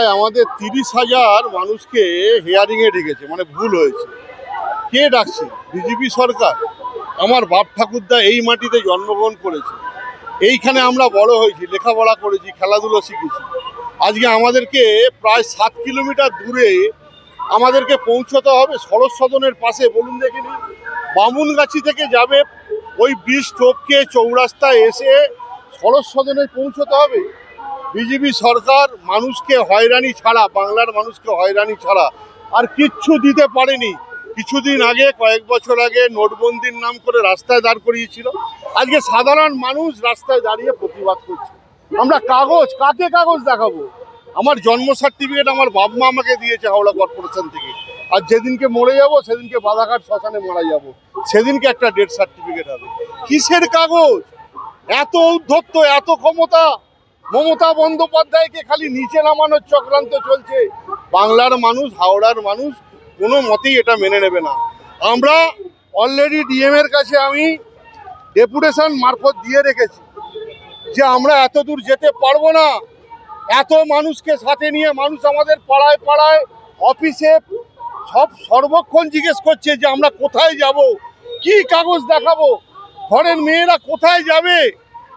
প্রায় আমাদের তিরিশ হাজার মানুষকে হেয়ারিংয়ে ডেকেছে মানে ভুল হয়েছে। কে ডাকছে? বিজেপি সরকার। আমার বাপ ঠাকুরদা এই মাটিতে জন্মগ্রহণ করেছে। এইখানে আমরা বড় হয়েছি, লেখাপড়া করেছি, খেলাধুলো শিখেছি। আজকে আমাদেরকে প্রায় সাত কিলোমিটার দূরে আমাদেরকে পৌঁছতে হবে সরস্বতনের সদনের পাশে। বলুন দেখিনি বামুনগাছি থেকে যাবে ওই ব্রিজ টপকে চৌরাস্তায় এসে সরস্বতনে সদনে পৌঁছতে হবে। বিজেপি সরকার মানুষকে হয়রানি ছাড়া, বাংলার মানুষকে হয়রানি ছাড়া আর কিচ্ছু দিতে পারেনি। কিছুদিন আগে, কয়েক বছর আগে নোটবন্দির নাম করে রাস্তায় দাঁড় করিয়েছিল। আজকে সাধারণ মানুষ রাস্তায় দাঁড়িয়ে প্রতিবাদ করছে। আমরা কাগজ, কাকে কাগজ দেখাবো? আমার জন্ম সার্টিফিকেট আমার বাপ মা আমাকে দিয়েছে হাওড়া কর্পোরেশন থেকে। আর যেদিনকে মরে যাব, সেদিনকে বাধাঘাট শ্মশানে মারা যাব। সেদিনকে একটা ডেথ সার্টিফিকেট হবে। কিসের কাগজ? এত উদ্ধত্ত এত ক্ষমতা? মমতা বন্দ্যোপাধ্যায়কে খালি নিচে নামানোর চক্রান্ত চলছে। বাংলার মানুষ, হাওড়ার মানুষ, কোনো মতেই এটা মেনে নেবে না। আমরা অলরেডি ডিএম এর কাছে আমি ডেপুটেশন মারফত দিয়ে রেখেছি যে আমরা এত দূর যেতে পারব না। এত মানুষকে সাথে নিয়ে মানুষ আমাদের পাড়ায় পাড়ায় অফিসে সব সর্বক্ষণ জিজ্ঞেস করছে যে আমরা কোথায় যাব? কি কাগজ দেখাবো? ঘরের মেয়েরা কোথায় যাবে?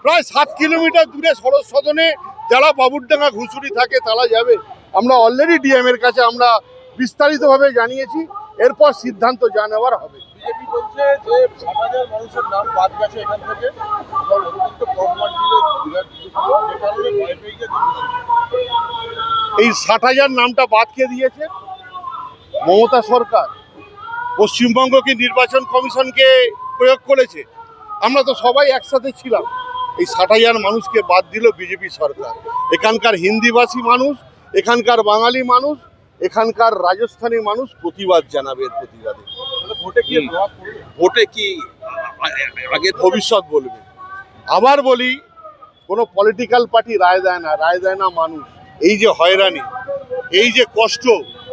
প্রায় সাত কিলোমিটার দূরে সরস সদনে যারা বাবুরডাঙ্গা ঘুষুরি থাকে তারা যাবে। আমরা অলরেডি ডিএম এর কাছে আমরা বিস্তারিতভাবে জানিয়েছি এরপর সিদ্ধান্ত জানাবার হবে। বিজেপি বলছে যে ষাট হাজার মানুষের নাম বাদ গেছে এখান থেকে। এই ষাট হাজার নামটা বাদ কে দিয়েছে? মমতা সরকার। পশ্চিমবঙ্গকে নির্বাচন কমিশনকে প্রয়োগ করেছে। আমরা তো সবাই একসাথে ছিলাম। এই ষাট হাজার মানুষকে বাদ দিল বিজেপি সরকার। এখানকার হিন্দিভাষী মানুষ এখানকার বাঙালি মানুষ এখানকার রাজস্থানী মানুষ প্রতিবাদ জানাবে এর প্রতিবাদে। ভোটে কি ভোটে কি আগে ভবিষ্যৎ বলবে? আবার বলি কোনো পলিটিক্যাল পার্টি রায় দেয় না রায় দেয় না মানুষ। এই যে হয়রানি এই যে কষ্ট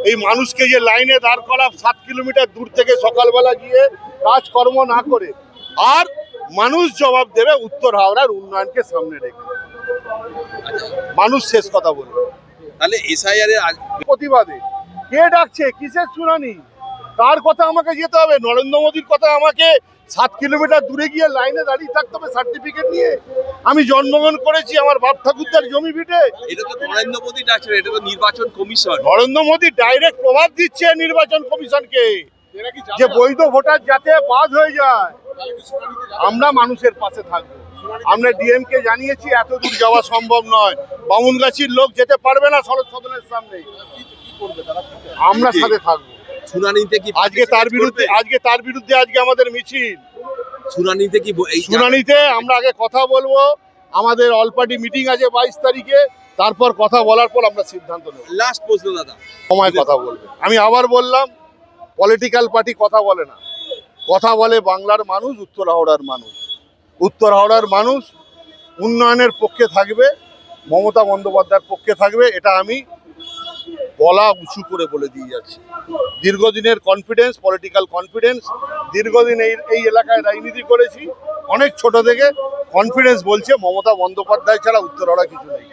এই মানুষকে যে লাইনে দাঁড় করা সাত কিলোমিটার দূর থেকে সকালবেলা গিয়ে কাজকর্ম না করে আর মানুষ জবাব দেবে উত্তর হাওড়ার উন্নয়নকে সামনে রেখে। মানুষ শেষ কথা বলবে। তাহলে এসআইআর এর প্রতিবাদে। কে ডাকছে? কিসের শুনানি? কার কথা আমাকে যেতে হবে। নরেন্দ্র মোদীর কথা আমাকে সাত কিলোমিটার দূরে গিয়ে লাইনে দাঁড়িয়ে থাকতে হবে সার্টিফিকেট নিয়ে। আমি জন্মগ্রহণ করেছি আমার বাপ ঠাকুরদার জমি ভিটে। এটা তো নরেন্দ্র মোদী ডাকছেন এটা তো নির্বাচন কমিশন। নরেন্দ্র মোদী ডাইরেক্ট প্রভাব দিচ্ছে নির্বাচন কমিশনকে। যে বৈধ ভোটার যাতে বাদ হয়ে যায়। আমরা মানুষের পাশে থাকব। আমরা ডিএম কে জানিয়েছি এত দূর যাওয়া সম্ভব নয়। বামুনগাছির লোক যেতে পারবে না শরৎ সদনের সামনে? আমরা সাথে থাকব। শুনানিতে কি আজকে তার বিরুদ্ধে আজকে তার বিরুদ্ধে আজকে আমাদের মিছিল। শুনানিতে কি শুনানিতে আমরা আগে কথা বলব। আমাদের অল পার্টি মিটিং আছে বাইশ তারিখে। তারপর কথা বলার পর আমরা সিদ্ধান্ত নেব। লাস্ট প্রশ্ন দাদা। সময় কথা বলবে। আমি আবার বললাম পলিটিক্যাল পার্টি কথা বলে না। কথা বলে বাংলার মানুষ, উত্তর হাওড়ার মানুষ। উত্তর হাওড়ার মানুষ উন্নয়নের পক্ষে থাকবে, মমতা বন্দ্যোপাধ্যায়ের পক্ষে থাকবে, এটা আমি গলা উঁচু করে বলে দিয়ে যাচ্ছি। দীর্ঘদিনের কনফিডেন্স পলিটিক্যাল কনফিডেন্স দীর্ঘদিন এই এই এলাকায় রাজনীতি করেছি, অনেক ছোট থেকে কনফিডেন্স বলছে মমতা বন্দ্যোপাধ্যায় ছাড়া উত্তর হাওড়া কিছু নেই।